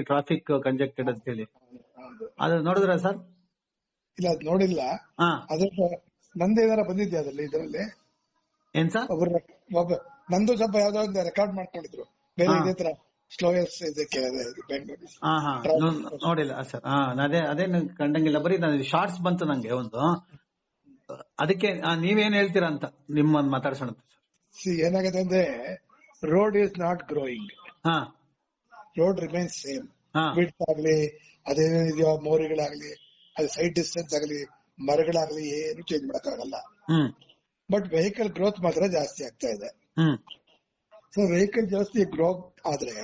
Traffic ಕಂಜೆಕ್ಟೆಡ್ ಅಂತ ಹೇಳಿ. ಅದು ನೋಡಿದ್ರ ಸರ್? ಇಲ್ಲ ಅದ್ ನೋಡಿಲ್ಲ. ಹಾ. ಅದ್ರ ನಂದೇನಾರ ಬಂದಿದ್ಯಾ ಅದ್ರಲ್ಲಿ ಇದರಲ್ಲಿ. ಏನ್ ಸರ್? ಒಬ್ರು ಒಬ್ಬ ನಂದು ಸ್ವಲ್ಪ ಯಾವ್ದೋ ಒಂದು ರೆಕಾರ್ಡ್ ಮಾಡ್ಕೊಂಡಿದ್ರು. ಬೇರೆ. ಇದೇ ತರ ಸ್ಲೋಯರ್ಸ್ ಇದಕ್ಕೆ ಹಾ ಹಾ. ನೋಡಿಲ್ಲ ಸರ್. ಹಾ ಅದೇ ಅದೇ ನಂಗ್ ಕಂಡಂಗಿಲ್ಲ. ಬರೀ ನಾನು ಶಾರ್ಟ್ಸ್ ಬಂತು ನಂಗೆ ಒಂದು. ಅದಕ್ಕೆ ನೀವೇನ್ ಹೇಳ್ತೀರಾ ಅಂತ ನಿಮ್ಮನ್ನ ಮಾತಾಡ್ಸೋಣ ಏನಾಗುತ್ತೆ ಅಂದ್ರೆ ರೋಡ್ ಇಸ್ ನಾಟ್ ಗ್ರೋಯಿಂಗ್ ಹಾ. ರೋಡ್ ರಿಮೈನ್ಸ್ ಸೇಮ್ ಬಿಡ್ ಬಿಡ್ಸ್ ಆಗ್ಲಿ ಅದೇನಿದೆಯೋ ಮೋರಿಗಳಾಗ್ಲಿ ಅದು ಸೈಡ್ ಡಿಸ್ಟೆನ್ಸ್ ಆಗಲಿ ಮರಗಳಾಗ್ಲಿ ಏನು ಚೇಂಜ್ ಮಾಡಕ್ಕಾಗಲ್ಲ. ಬಟ್ ವೆಹಿಕಲ್ ಗ್ರೋತ್ ಮಾತ್ರ ಜಾಸ್ತಿ ಆಗ್ತಾ ಇದೆ. ಸೊ ವೆಹಿಕಲ್ ಜಾಸ್ತಿ ಗ್ರೋತ್ ಆದ್ರೆ.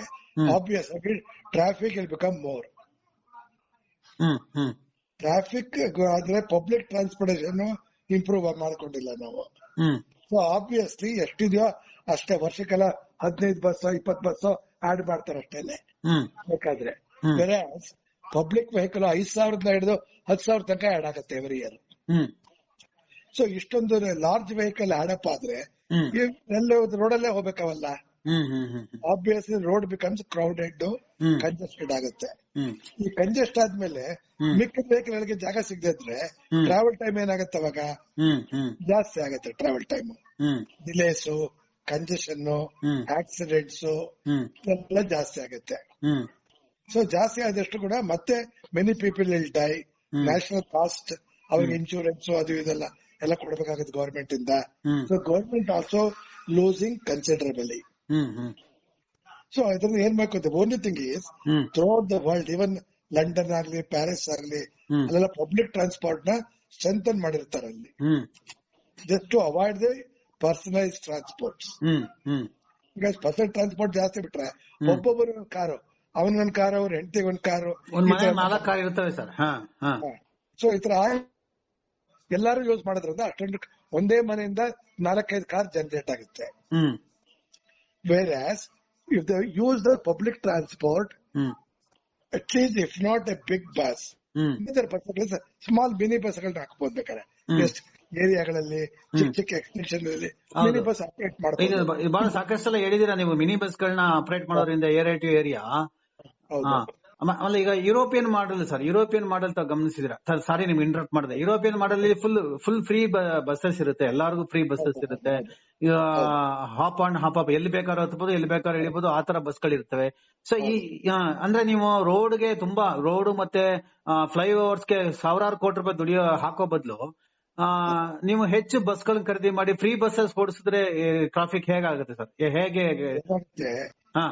ಆಬ್ವಿಯಸ್ ಆಗಿ traffic will become more traffic ಆದ್ರೆ ಪಬ್ಲಿಕ್ ಟ್ರಾನ್ಸ್ಪೋರ್ಟೇಷನ್ ಇಂಪ್ರೂವ್ ಮಾಡ್ಕೊಂಡಿಲ್ಲ ನಾವು. ಸೊ ಆಬ್ವಿಯಸ್ಲಿ ಎಷ್ಟಿದೆಯೋ ಅಷ್ಟೇ ವರ್ಷಕ್ಕೆಲ್ಲ ಹದಿನೈದು ಬಸ್ ಇಪ್ಪತ್ ಬಸ್ ಆಡ್ ಮಾಡ್ತಾರೆ ಅಷ್ಟೇ ಬೇಕಾದ್ರೆ. ಬೇರೆ ಪಬ್ಲಿಕ್ ವೆಹಿಕಲ್ ಐದ್ ಸಾವಿರದ ಹಿಡಿದು ಹತ್ತು ಸಾವಿರ ತನಕ ಆಡ್ ಆಗುತ್ತೆ ಎವ್ರಿ ಇಯರ್ ಹ್ಮ್. ಸೊ ಇಷ್ಟೊಂದು ಲಾರ್ಜ್ ವೆಹಿಕಲ್ ಆಡಪ್ ಆದ್ರೆ ರೋಡ್ ಅಲ್ಲೇ ರೋಡಲ್ಲೇ ಹೋಗ್ಬೇಕವಲ್ಲ? Obviously road becomes crowded. Congested ಆಗುತ್ತೆ. ಈ ಕಂಜೆಸ್ಟ್ ಆದ್ಮೇಲೆ. ಮಿಕ್ಕ ವೆಹಿಕಲ್ ಗಳಿಗೆ ಜಾಗ ಸಿಗದಿದ್ರೆ. ಟ್ರಾವೆಲ್ ಟೈಮ್ ಏನಾಗುತ್ತೆ ಅವಾಗ? ಜಾಸ್ತಿ ಆಗುತ್ತೆ travel time delays congestion. Accidents ಎಲ್ಲ ಜಾಸ್ತಿ ಆಗುತ್ತೆ. ಸೊ ಜಾಸ್ತಿ ಆದಷ್ಟು ಕೂಡ ಮತ್ತೆ many people will die. National cost ಅವ್ರಿಗೆ ಇನ್ಶೂರೆನ್ಸ್ ಅದು ಇದೆಲ್ಲ ಎಲ್ಲ ಕೊಡಬೇಕಾಗುತ್ತೆ ಗವರ್ಮೆಂಟ್ ಇಂದ. So government also losing considerably so ಇದ್ರಲ್ಲಿ ಏನ್ ಅಂತ only thing is through the world even London ಆಗ್ಲಿ ಪ್ಯಾರಿಸ್ ಆಗ್ಲಿ. ಅಲ್ಲೆಲ್ಲ ಪಬ್ಲಿಕ್ ಟ್ರಾನ್ಸ್ಪೋರ್ಟ್ನ ಸ್ಟ್ರೆಂಥನ್ ಮಾಡಿರ್ತಾರೆ ಅಲ್ಲಿ. Just to avoid the personalise transport hmm hmm. ಈಗ ಪರ್ಸನಲ್ ಟ್ರಾನ್ಸ್ಪೋರ್ಟ್ ಜಾಸ್ತಿ ಬಿಟ್ರೆ ಒಬ್ಬೊಬ್ಬರು ಒಂದ್ ಕಾರು ಅವನಿಗೊಂದ್ ಕಾರು ಅವ್ರ ಹೆಂಡತಿಗೆ ಒಂದ್ ಕಾರು ಒಂದ್ ಮನೆ ನಾಲ್ಕು ಕಾರ್ ಇರ್ತವೆ ಸರ್. ಹಾ ಹಾ. ಸೊ ಈ ತರ ಎಲ್ಲಾರು ಯೂಸ್ ಮಾಡೋದ್ರಿಂದ ಅಷ್ಟೊಂದು ಒಂದೇ ಮನೆಯಿಂದ ನಾಲ್ಕೈದು ಕಾರ್ ಜನರೇಟ್ ಆಗುತ್ತೆ. ಹ್ಮ್. Whereas if the use the public transport hmm. At least if not a big bus hmm. Small mini bus ಗಳನ್ನ ಹಾಕ್ಬೋದು ಬೇಕಾದ್ರೆ. ಏರಿಯಾಗಳಲ್ಲಿ ಚಿಕ್ಕ ಚಿಕ್ಕ ಎಕ್ಸ್ಟೆನ್ಷನ್ ಮಿನಿ ಬಸ್ ಆಪರೇಟ್ ಮಾಡ್ತಾರೆ ಬಹಳ ಸಾಕಷ್ಟು ಸಲ ಹೇಳಿದೀರಾ ನೀವು ಮಿನಿ ಬಸ್ ಗಳನ್ನ ಆಪರೇಟ್ ಮಾಡೋದ್ರಿಂದ ಏರಿಯಾ ಟು ಏರಿಯಾ? ಆಮೇಲೆ ಈಗ European model sir European model ತಾವು ಗಮನಿಸಿದ್ರ ಸಾರಿ ನಿಮ್ಗೆ ಇಂಟರಪ್ಟ್ ಮಾಡಿದೆ. European model full full free buses ಇರುತ್ತೆ ಎಲ್ಲಾರ್ಗೂ ಫ್ರೀ ಬಸ್ಸಸ್ ಇರುತ್ತೆ. ಈಗ ಹಾಪ್ ಆನ್ ಹಾಪ್ ಅಪ್ ಎಲ್ಲಿ ಬೇಕಾದ್ರೂ ಹತ್ಬೋದು ಎಲ್ಲಿ ಬೇಕಾದ್ರೂ ಇಳಿಬಹುದು ಆ ತರ ಬಸ್ಗಳು ಇರ್ತವೆ. ಸೊ ಈ ಅಂದ್ರೆ ನೀವು ರೋಡ್ಗೆ ತುಂಬಾ ರೋಡ್ ಮತ್ತೆ ಫ್ಲೈಓವರ್ಸ್ಗೆ ಸಾವಿರಾರು ಕೋಟಿ ರೂಪಾಯಿ ದುಡಿಯೋ ಹಾಕೋ ಬದಲು ನೀವು ಹೆಚ್ಚು ಬಸ್ಗಳನ್ನ ಖರೀದಿ ಮಾಡಿ ಫ್ರೀ ಬಸ್ಸಸ್ ಓಡಿಸಿದ್ರೆ ಟ್ರಾಫಿಕ್ ಹೇಗಾಗುತ್ತೆ ಸರ್ ಹೇಗೆ ಹೇಗೆ?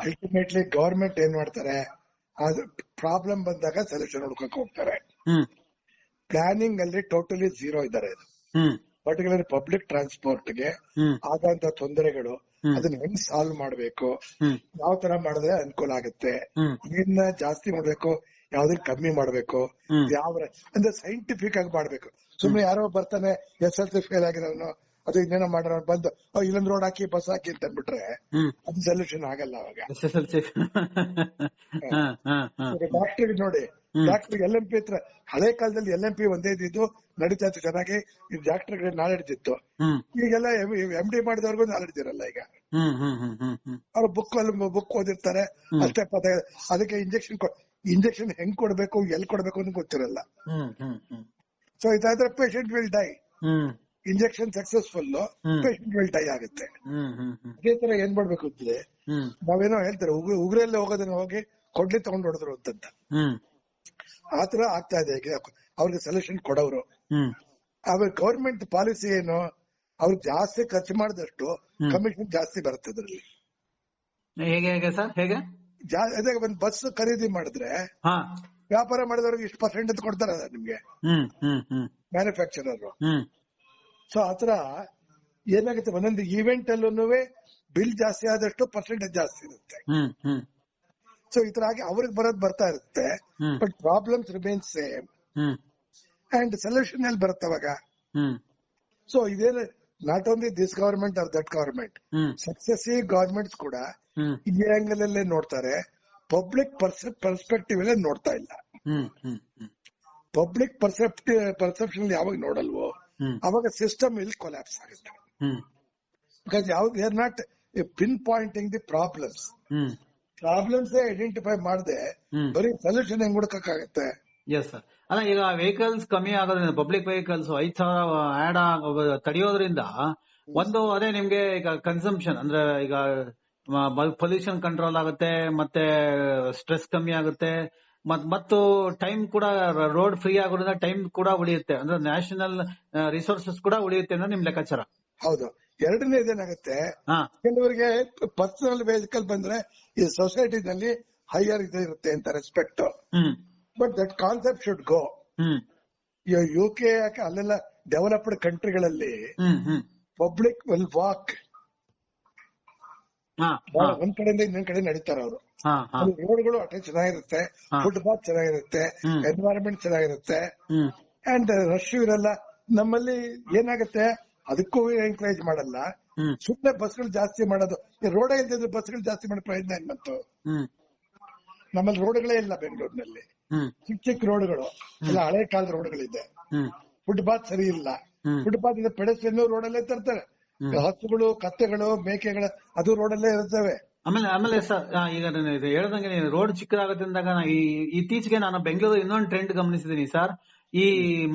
ಅಲ್ಟಿಮೇಟ್ಲಿ ಗವರ್ಮೆಂಟ್ ಏನ್ ಮಾಡ್ತಾರೆ ಅದು ಪ್ರಾಬ್ಲಮ್ ಬಂದಾಗ ಸೊಲ್ಯೂಷನ್ ಹುಡ್ಕಕ್ ಹೋಗ್ತಾರೆ. ಪ್ಲಾನಿಂಗ್ ಅಲ್ಲಿ ಟೋಟಲಿ ಝೀರೋ ಇದ್ದಾರೆ ಪರ್ಟಿಕ್ಯುಲರ್ ಪಬ್ಲಿಕ್ ಟ್ರಾನ್ಸ್ಪೋರ್ಟ್ಗೆ ಆದಂತ ಆಗಂತ ತೊಂದರೆಗಳು ಅದನ್ನ ಹೆಂಗ್ ಸಾಲ್ವ್ ಮಾಡ್ಬೇಕು? ಯಾವ ತರ ಮಾಡಿದ್ರೆ ಅನುಕೂಲ ಆಗುತ್ತೆ? ಇನ್ನ ಜಾಸ್ತಿ ಮಾಡ್ಬೇಕು? ಯಾವ್ದನ್ನ ಕಮ್ಮಿ ಮಾಡ್ಬೇಕು. ಯಾವ ಅಂದ್ರೆ ಸೈಂಟಿಫಿಕ್ ಆಗಿ ಮಾಡ್ಬೇಕು. ಸುಮ್ನೆ ಯಾರೋ ಬರ್ತಾನೆ ಎಸ್ ಎಲ್ ಸಿ ಫೇಲ್ ಆಗಿರೋನು ಅದು ಇನ್ನೇನೋ ಮಾಡೋರು ಬಂದು "ಓ, ಇಲ್ಲೊಂದ್ ರೋಡ್ ಹಾಕಿ ಬಸ್ ಹಾಕಿ ಅಂತ ಅಂದ್ಬಿಟ್ರೆ ಅದು ಸೊಲ್ಯೂಷನ್ ಆಗಲ್ಲ ಅವಾಗ. ಡಾಕ್ಟರ್ ನೋಡಿ. ಡಾಕ್ಟರ್ ಎಲ್ ಎಂ ಪಿ ಹತ್ರ ಹಳೆ ಕಾಲದಲ್ಲಿ ಎಲ್ ಎಂ ಪಿ ಒಂದೇ ಇದ್ದಿದ್ದು ನಡೀತಾ ಇತ್ತು ಚೆನ್ನಾಗಿ ಡಾಕ್ಟರ್ ನಾಲೆಡ್ಜ್ ಇತ್ತು. ಈಗೆಲ್ಲ ಎಂ ಡಿ ಮಾಡಿದವ್ರಿಗೂ ನಾಲೆಡ್ಜ್ ಇರಲ್ಲ ಈಗ. ಅವ್ರ ಬುಕ್ ಅಲ್ಲಿ ಬುಕ್ ಓದಿರ್ತಾರೆ. ಅಷ್ಟೇ ಪದ ಅದಕ್ಕೆ ಇಂಜೆಕ್ಷನ್ ಇಂಜೆಕ್ಷನ್ ಹೆಂಗ್ ಕೊಡ್ಬೇಕು ಎಲ್ ಕೊಡ್ಬೇಕು ಅಂತ ಗೊತ್ತಿರಲ್ಲ. So ಇದಾದ್ರೆ patient will die injection successful. Patient will die ಆಗುತ್ತೆ. ಅದೇ ತರ ಏನ್ ಮಾಡ್ಬೇಕು ಅಂದ್ರೆ ನಾವೇನೋ ಹೇಳ್ತಾರೆ ಉಗ್ರಲ್ಲಿ ಹೋಗೋದನ್ನ ಹೋಗಿ ಕೊಡ್ಲಿ ತಗೊಂಡ್ ಹೊಡೆದ್ರು ಅಂತ ಆತರ ಆಗ್ತಾ ಇದೆ ಅವ್ರಿಗೆ ಸೊಲ್ಯೂಷನ್ ಕೊಡೋರು ಆಮೇಲೆ ಗೌರ್ಮೆಂಟ್ ಪಾಲಿಸಿ ಏನು ಅವ್ರು ಜಾಸ್ತಿ ಖರ್ಚು ಮಾಡಿದಷ್ಟು ಕಮಿಷನ್ ಜಾಸ್ತಿ ಬರುತ್ತೆ ಅದ್ರಲ್ಲಿ. ಹೇಗೆ ಹೇಗೆ ಸರ್ ಹೇಗೆ? ಅದೇ ಒಂದ್ ಬಸ್ ಖರೀದಿ ಮಾಡಿದ್ರೆ ವ್ಯಾಪಾರ ಮಾಡಿದವ್ರಿಗೆ ಇಷ್ಟು ಪರ್ಸೆಂಟ್ ಅಂತ ಕೊಡ್ತಾರ ನಿಮ್ಗೆ. ಮ್ಯಾನುಫ್ಯಾಕ್ಚರರ್ ಸೊ ಆತರ ಏನಾಗುತ್ತೆ? ಒಂದೊಂದು ಈವೆಂಟ್ ಅಲ್ಲೂ ಬಿಲ್ ಜಾಸ್ತಿ ಆದಷ್ಟು ಪರ್ಸೆಂಟೇಜ್ ಜಾಸ್ತಿ ಇರುತ್ತೆ. ಸೊ ಈ ತರ ಆಗಿ ಅವ್ರಿಗೆ ಬರೋದ್ ಬರ್ತಾ ಇರುತ್ತೆ. But problems remain same and solution ಎಲ್ಲಿ ಬರುತ್ತೆ ಅವಾಗ ಸೊ ಇದೇನು not only this government or that government successive governments ಕೂಡ ಈ ಆಂಗಲ್ ಅಲ್ಲೇ ನೋಡ್ತಾರೆ. ಪಬ್ಲಿಕ್ ಪರ್ಸ್ಪೆಕ್ಟಿವ್ ಅಲ್ಲೇ ನೋಡ್ತಾ ಇಲ್ಲ. ಪಬ್ಲಿಕ್ ಪರ್ಸೆಪ್ಟ್ ಪರ್ಸೆಪ್ಷನ್ ಯಾವಾಗ ನೋಡಲ್ವೋ ಅವಾಗ ಸಿಸ್ಟಮ್ ಇಲ್ಲಿ ಕೊಲ್ಯಾಪ್ಸ್ ಆಗುತ್ತೆ. ಬಿಕಾಸ್ ಯಾವ they are not pinpointing the problems problems identify ಮಾಡದೆ ಬರೀ ಸೊಲ್ಯೂಷನ್ ಹೆಂಗ್ ಹುಡುಕಕ್ಕಾಗತ್ತೆ? ಅಲ್ಲ ಈಗ ವೆಹಿಕಲ್ಸ್ ಕಮ್ಮಿ ಆಗೋದ್ರಿಂದ ಪಬ್ಲಿಕ್ ವೆಹಿಕಲ್ಸ್ ಐದ್ ಸಾವಿರ ಆಡ್ ತಡೆಯೋದ್ರಿಂದ ಒಂದು ಅದೇ ನಿಮ್ಗೆ ಈಗ ಕನ್ಸಂಪ್ಷನ್ ಅಂದ್ರೆ ಈಗ ಪೊಲ್ಯೂಷನ್ ಕಂಟ್ರೋಲ್ ಆಗುತ್ತೆ ಮತ್ತೆ ಸ್ಟ್ರೆಸ್ ಕಮ್ಮಿ ಆಗುತ್ತೆ ಮತ್ ಮತ್ತು ಟೈಮ್ ಕೂಡ ರೋಡ್ ಫ್ರೀ ಆಗೋದ್ರಿಂದ ಟೈಮ್ ಕೂಡ ಉಳಿಯುತ್ತೆ. ಅಂದ್ರೆ ನ್ಯಾಷನಲ್ ರಿಸೋರ್ಸಸ್ ಕೂಡ ಉಳಿಯುತ್ತೆ ಅನ್ನೋ ನಿಮ್ ಲೆಕ್ಕಾಚಾರ. ಹೌದು. ಎರಡನೇದು ಏನಾಗುತ್ತೆ ಹಾ. ಕೆಲವರಿಗೆ ಪರ್ಸನಲ್ ವೆಹಿಕಲ್ ಬಂದ್ರೆ ಈ ಸೊಸೈಟಿನಲ್ಲಿ ಹೈಯರ್ ಇದು ಇರುತ್ತೆ ಅಂತ respect hmm. But that concept should go U K ಯಾಕೆ ಅಲ್ಲೆಲ್ಲ ಡೆವಲಪ್ಡ್ ಕಂಟ್ರಿಗಳಲ್ಲಿ ಪಬ್ಲಿಕ್ ವಿಲ್ ವಾಕ್ ಒಂದ್ ಕಡೆಯಿಂದ ಇನ್ನೊಂದ್ ಕಡೆ ನಡೀತಾರೆ ಅವರು. ರೋಡ್ಗಳು ಅಷ್ಟೇ ಚೆನ್ನಾಗಿರುತ್ತೆ. ಫುಟ್ಪಾತ್ ಚೆನ್ನಾಗಿರುತ್ತೆ. ಎನ್ವೈರನ್ಮೆಂಟ್ ಚೆನ್ನಾಗಿರುತ್ತೆ. ಅಂಡ್ ರಶ್ ಇರಲ್ಲ. ನಮ್ಮಲ್ಲಿ ಏನಾಗುತ್ತೆ? ಅದಕ್ಕೂ ಎನ್ಕರೇಜ್ ಮಾಡಲ್ಲ. ಸುಮ್ನೆ ಸುಮ್ಮನೆ ಬಸ್ಗಳು ಜಾಸ್ತಿ ಮಾಡೋದು. ರೋಡೇ ಇಲ್ದಿದ್ರೆ ಬಸ್ಗಳು ಜಾಸ್ತಿ ಮಾಡೋ ಪ್ರಯತ್ನ ಏನ್ ಬಂತು? ನಮ್ಮಲ್ಲಿ ರೋಡ್ಗಳೇ ಇಲ್ಲ ಬೆಂಗಳೂರಿನಲ್ಲಿ. ಚಿಕ್ಕ ಚಿಕ್ಕ ರೋಡ್ಗಳು. ಎಲ್ಲ ಹಳೆ ಕಾಲದ ರೋಡ್ಗಳಿದೆ. ಫುಟ್ಪಾತ್ ಸರಿ ಇಲ್ಲ. ಫುಟ್ಪಾತ್ ಇಂದ ಪೆಡಸ್ಟ್ರಿಯನ್ ರೋಡಲ್ಲೇ ತರ್ತಾರೆ. ಹಸುಗಳು ಕತ್ತೆಗಳು ಮೇಕೆಗಳು ಅದು ರೋಡ್ ಅಲ್ಲೇ ಇರ್ತವೆ. ಆಮೇಲೆ ಆಮೇಲೆ ಸರ್ ಈಗ ಹೇಳ್ದಂಗೆ ರೋಡ್ ಚಿಕ್ಕದಾಗುತ್ತೆ ಅಂದಾಗ ಇತ್ತೀಚೆಗೆ ನಾನು ಬೆಂಗಳೂರು ಇನ್ನೊಂದು ಟ್ರೆಂಡ್ ಗಮನಿಸಿದೀನಿ ಸರ್. ಈ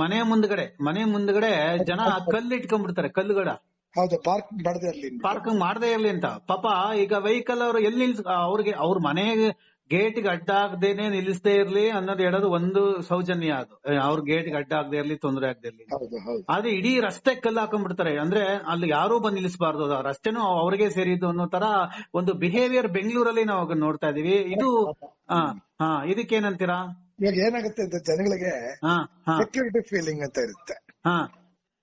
ಮನೆ ಮುಂದ್ಗಡೆ ಮನೆ ಮುಂದ್ಗಡೆ ಜನ ಕಲ್ಲು ಇಟ್ಕೊಂಡ್ಬಿಡ್ತಾರೆ ಕಲ್ಲುಗಳ. ಹೌದು ಪಾರ್ಕ್ ಮಾಡದೇ ಇರ್ಲಿ. ಪಾರ್ಕಿಂಗ್ ಮಾಡದೇ ಇರ್ಲಿ ಅಂತ. ಪಾಪ ಈಗ ವೆಹಿಕಲ್ ಅವರು ಎಲ್ಲಿ ಅವ್ರಿಗೆ ಅವ್ರ ಮನೆ ಗೇಟ್ಗೆ ಅಡ್ಡ ಆಗದೇನೆ ನಿಲ್ಲಿಸದೇ ಇರ್ಲಿ ಅನ್ನೋದು ಹೇಳೋದು ಒಂದು ಸೌಜನ್ಯ ಅದು. ಅವ್ರ ಗೇಟ್ಗೆ ಅಡ್ಡ ಆಗದೆ ಇರ್ಲಿ ತೊಂದರೆ ಆಗದೆ ಇರ್ಲಿ. ಆದ್ರೆ ಇಡೀ ರಸ್ತೆ ಕಲ್ಲು ಹಾಕೊಂಡ್ಬಿಡ್ತಾರೆ ಅಂದ್ರೆ ಅಲ್ಲಿ ಯಾರು ಬಂದು ನಿಲ್ಲಿಸಬಾರ್ದು ಆ ರಸ್ತೆನೂ ಅವ್ರಿಗೆ ಸೇರಿದ್ದು ಅನ್ನೋ ತರ ಒಂದು ಬಿಹೇವಿಯರ್ ಬೆಂಗಳೂರಲ್ಲಿ ನಾವು ನೋಡ್ತಾ ಇದೀವಿ. ಇದು ಹಾ ಇದಕ್ಕೇನಂತೀರಾ? ಇವಾಗ ಏನಾಗುತ್ತೆ ಅಂತ ಜನಗಳಿಗೆ ಸೆಕ್ಯೂರಿಟಿ ಫೀಲಿಂಗ್ ಅಂತ ಇರುತ್ತೆ. ಹಾ.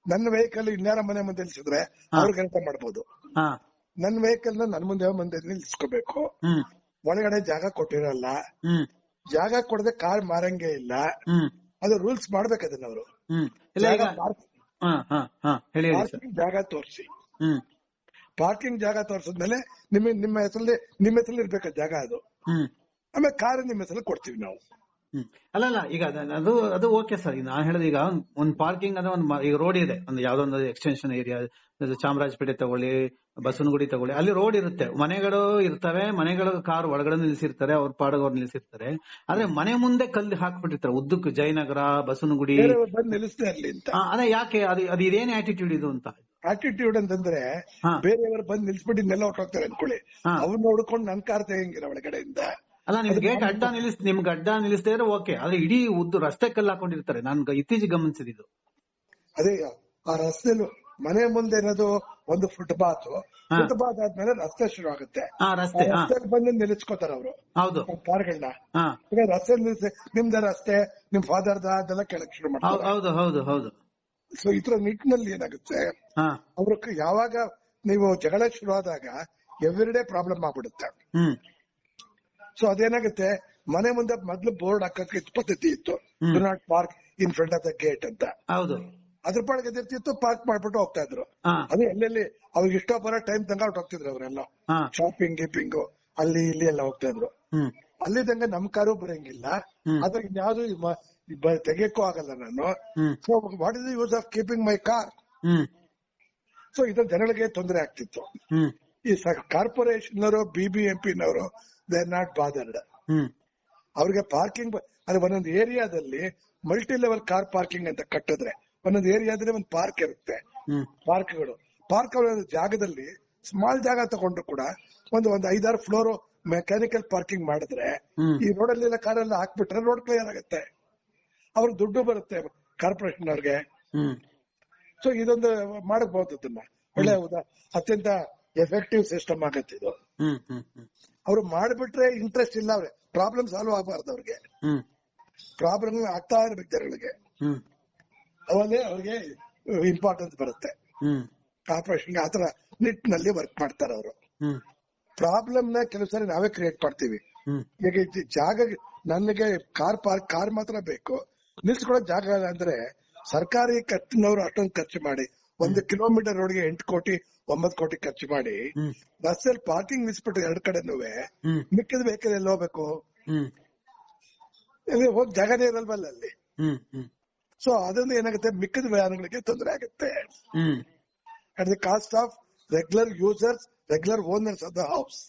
ನನ್ನ ವೆಹಿಕಲ್ ಇನ್ಯಾರ ಮನೆ ಮುಂದೆ ನಿಲ್ಸಿದ್ರೆ ಅವ್ರಿಗೆ ಕೆಲಸ ಮಾಡ್ಬೋದು. ಹಾ. ನನ್ನ ವೆಹಿಕಲ್ನ ನನ್ ಮುಂದೆ ಮುಂದೆ ನಿಲ್ಸ್ಕೋಬೇಕು? ಹ್ಮ್. ಒಳಗಡೆ ಜಾಗ ಕೊಟ್ಟಿರಲ್ಲ. ಜಾಗ ಕೊಡದೆ ಕಾರ್ ಮಾರಂಗೆ ಇಲ್ಲ. ಅದು ರೂಲ್ಸ್ ಮಾಡ್ಬೇಕು ಅದನ್ನ ಅವರು. ಜಾಗ ತೋರಿಸಿ. ಪಾರ್ಕಿಂಗ್ ಜಾಗ ತೋರಿಸಿದ್ಮೇಲೆ ನಿಮ್ಮ ನಿಮ್ಮ ಹೆಸರಲ್ಲಿ ನಿಮ್ಮ ಹೆಸರಲ್ಲಿ ಇರ್ಬೇಕು ಜಾಗ ಅದು. ಆಮೇಲೆ ಕಾರ್ ನಿಮ್ಮ ಹೆಸರಲ್ಲಿ ಕೊಡ್ತೀವಿ ನಾವು. ಹ್ಮ್. ಅಲ್ಲ ಅಲ್ಲ ಈಗ ಅದ- ಅದು ಓಕೆ ಸರ್ ಈಗ ನಾನು ಹೇಳೋದು ಈಗ ಒಂದು ಪಾರ್ಕಿಂಗ್ ಅಂದ್ರೆ ಒಂದು ಈಗ ರೋಡ್ ಇದೆ. ಒಂದು ಯಾವ್ದೋ ಒಂದು ಎಕ್ಸ್ಟೆನ್ಷನ್ ಏರಿಯಾ ಚಾಮರಾಜಪೇಟೆ ತಗೊಳ್ಳಿ ಬಸವನಗುಡಿ ತಗೊಳ್ಳಿ ಅಲ್ಲಿ ರೋಡ್ ಇರುತ್ತೆ. ಮನೆಗಳು ಇರ್ತವೆ ಮನೆಗಳು ಕಾರ್ ಒಳಗಡೆ ನಿಲ್ಸಿರ್ತಾರೆ ಅವ್ರ ಪಾಡಗವ್ರು ನಿಲ್ಸಿರ್ತಾರೆ ಆದ್ರೆ ಮನೆ ಮುಂದೆ ಕಲ್ಲು ಹಾಕ್ಬಿಟ್ಟಿರ್ತಾರೆ. ಉದ್ದಕ್ ಜಯನಗರ ಬಸವನಗುಡಿ. ಅದೇ ಯಾಕೆ? ಅದು ಅದು ಇದೇನ್ ಆಟಿಟ್ಯೂಡ್ ಇದು ಅಂತ. ಆಟಿಟ್ಯೂಡ್ ಅಂತಂದ್ರೆ. ಬೇರೆಯವರು ಬಂದು ನಿಲ್ಸ್ಬಿಟ್ಟು ನೆಲ್ಲ ಹೊಟ್ಟೋಗ್ತಾರೆ ಅನ್ಕೊಳ್ಳಿ. ಅವ್ರನ್ನ ಹುಡ್ಕೊಂಡು ನನ್ ಕಾರ್ ತೆಗಂಗಿಲ್ಲ ಒಳಗಡೆಯಿಂದ. ಅಲ್ಲ ನಿಮ್ ಗೇಟ್ ಅಡ್ಡ ನಿಲ್ಲಿಸ್ ನಿಮ್ಗೆ ಅಡ್ಡ ನಿಲ್ಲಿಸದೇ ಇದ್ರೆ ಓಕೆ. ಆದ್ರೆ ಇಡೀ ಉದ್ದು ರಸ್ತೆ ಕಲ್ಲು ಹಾಕೊಂಡಿರ್ತಾರೆ. ನಾನು ಇತ್ತೀಚೆಗೆ ಗಮನಿಸಿದ್ದು. ಅದೇ ಆ ರಸ್ತೆ ಮನೆ ಮುಂದೆ ಏನದು ಒಂದು ಫುಟ್ಪಾತ್. ಫುಟ್ಪಾತ್ ಆದ್ಮೇಲೆ ರಸ್ತೆ ಶುರು ಆಗುತ್ತೆ. ರಸ್ತೆ ರಸ್ತೆಗೆ ಬಂದು ನಿಲ್ಲಿಸ್ಕೋತಾರ ಅವರು. ಹೌದು. ಕಾರ್ಗಳನ್ನ ಈಗ ರಸ್ತೆ ನಿಲ್ಲಿಸಿ ನಿಮ್ದ ರಸ್ತೆ ನಿಮ್ ಫಾದರ್ ಅದೆಲ್ಲ ಕೆಳಕ್ ಶುರು ಮಾಡ್ತಾರೆ. ಹೌದು ಹೌದು ಹೌದು ಸೊ ಇದ್ರ ನಿಟ್ಟಿನಲ್ಲಿ ಏನಾಗುತ್ತೆ? ಹಾ. ಅವ್ರ ಯಾವಾಗ ನೀವು ಜಗಳ ಶುರು ಆದಾಗ ಎವ್ರಿಡೇ ಪ್ರಾಬ್ಲಮ್ ಆಗ್ಬಿಡುತ್ತೆ. ಹ್ಮ್. ಸೊ ಅದೇನಾಗುತ್ತೆ? ಮನೆ ಮುಂದೆ ಮೊದ್ಲು ಬೋರ್ಡ್ ಹಾಕಕ್ಕೆ ಪದ್ಧತಿ ಇತ್ತು. Do not park in front of the gate ಅಂತ. ಹೌದು. ಅದ್ರ ಪಾಡಿಗೆ ಎದಿರ್ತಿತ್ತು ಪಾರ್ಕ್ ಮಾಡ್ಬಿಟ್ಟು ಹೋಗ್ತಾ ಇದ್ರು. ಅದು ಎಲ್ಲೆಲ್ಲಿ ಅವ್ರಿಗೆ ಇಷ್ಟ ಬರೋ ಟೈಮ್ ತಂಗ ಔಟ್ ಹೋಗ್ತಿದ್ರು ಅವರೆಲ್ಲ. ಶಾಪಿಂಗ್ ಗೀಪಿಂಗ್ ಅಲ್ಲಿ ಇಲ್ಲಿ ಎಲ್ಲ ಹೋಗ್ತಾ ಇದ್ರು. ಅಲ್ಲಿ ತಂಗ ನಮ್ ಕಾರು ಬರಂಗಿಲ್ಲ. ಅದ್ರ ಯಾವ್ದು ಇನ್ಯಾವುದು ತೆಗಿಯಕ್ಕೂ ಆಗಲ್ಲ ನಾನು. So what is the use of keeping my car so ಇದು ಜನಗಳಿಗೆ ತೊಂದರೆ ಆಗ್ತಿತ್ತು. ಈ ಕಾರ್ಪೊರೇಷನ್ ಅವರು ಬಿ ಬಿ ಎಂ ಪಿನವರು ದೇ ಆರ್ ನಾಟ್ ಬಾದರ್ಡ್ ಅವ್ರಿಗೆ ಪಾರ್ಕಿಂಗ್ ಅದೇ ಒಂದೊಂದು ಏರಿಯಾದಲ್ಲಿ ಮಲ್ಟಿ ಲೆವೆಲ್ ಕಾರ್ ಪಾರ್ಕಿಂಗ್ ಅಂತ ಕಟ್ಟಿದ್ರೆ ಒಂದೊಂದು ಏರಿಯಾದಲ್ಲಿ ಒಂದು ಪಾರ್ಕ್ ಇರುತ್ತೆ. ಪಾರ್ಕ್ಗಳು ಪಾರ್ಕ್ ಜಾಗದಲ್ಲಿ ಸ್ಮಾಲ್ ಜಾಗ ತಗೊಂಡ್ರು ಕೂಡ ಒಂದು ಒಂದು ಐದಾರು ಫ್ಲೋರ್ ಮೆಕ್ಯಾನಿಕಲ್ ಪಾರ್ಕಿಂಗ್ ಮಾಡಿದ್ರೆ ಈ ರೋಡ್ ಅಲ್ಲಿ ಕಾರ್ ಎಲ್ಲ ಹಾಕ್ಬಿಟ್ರೆ ರೋಡ್ ಕ್ಲಿಯರ್ ಆಗುತ್ತೆ. ಅವ್ರಿಗೆ ದುಡ್ಡು ಬರುತ್ತೆ ಕಾರ್ಪೊರೇಷನ್ ಅವ್ರಿಗೆ. ಸೊ ಇದೊಂದು ಮಾಡಬಹುದು ಅದನ್ನ. ಒಳ್ಳೆ ಅತ್ಯಂತ ಎಫೆಕ್ಟಿವ್ ಸಿಸ್ಟಮ್ ಆಗತ್ತೆ ಇದು. ಅವ್ರು ಮಾಡ್ಬಿಟ್ರೆ ಇಂಟ್ರೆಸ್ಟ್ ಇಲ್ಲ ಅವ್ರೆ ಪ್ರಾಬ್ಲಮ್ ಸಾಲ್ವ್ ಆಗಬಾರ್ದು ಅವ್ರಿಗೆ. ಪ್ರಾಬ್ಲಮ್ ಆಗ್ತಾ ಇರ್ಬೇಕು ಜನಗಳಿಗೆ. ಅವಾಗೇ ಅವ್ರಿಗೆ ಇಂಪಾರ್ಟೆನ್ಸ್ ಬರುತ್ತೆ. ಕಾರ್ಪೊರೇಷನ್ ಆತರ ನಿಟ್ಟಿನಲ್ಲಿ ವರ್ಕ್ ಮಾಡ್ತಾರೆ ಅವರು. ಪ್ರಾಬ್ಲಮ್ನ ಕೆಲವು ಸಾರಿ ನಾವೇ ಕ್ರಿಯೇಟ್ ಮಾಡ್ತೀವಿ. ಈಗ ಜಾಗ ನನಗೆ ಕಾರ್ ಪಾರ್ಕ್ ಕಾರ್ ಮಾತ್ರ ಬೇಕು. ನಿಲ್ಸ್ಕೊಳಕ್ ಜಾಗ ಇಲ್ಲ ಅಂದ್ರೆ ಸರ್ಕಾರಿ ಖರ್ಚಿನವ್ರು ಅಷ್ಟೊಂದು ಖರ್ಚು ಮಾಡಿ ಒಂದು ಕಿಲೋಮೀಟರ್ ರೋಡ್ಗೆ ಎಂಟು ಕೋಟಿ ಒಂಬತ್ ಕೋಟಿ ಖರ್ಚು ಮಾಡಿ ಬಸ್ ಅಲ್ಲಿ ಪಾರ್ಕಿಂಗ್ ನಿಲ್ಸ್ಬಿಟ್ಟು ಎರಡ್ ಕಡೆನೂ ಮಿಕ್ಕಿದ ವೆಹಿಕಲ್ ಎಲ್ಲಿ ಹೋಗ್ಬೇಕು? ಹೋಗಿ ಜಾಗನೇ ಇರಲ್ವಲ್ಲ ಅಲ್ಲಿ? ಸೊ ಅದೊಂದು ಏನಾಗುತ್ತೆ? ಮಿಕ್ಕಿದ ವ್ಯಾನ್ಗಳಿಗೆ ತೊಂದರೆ ಆಗುತ್ತೆ. At the cost of regular users regular owners of the house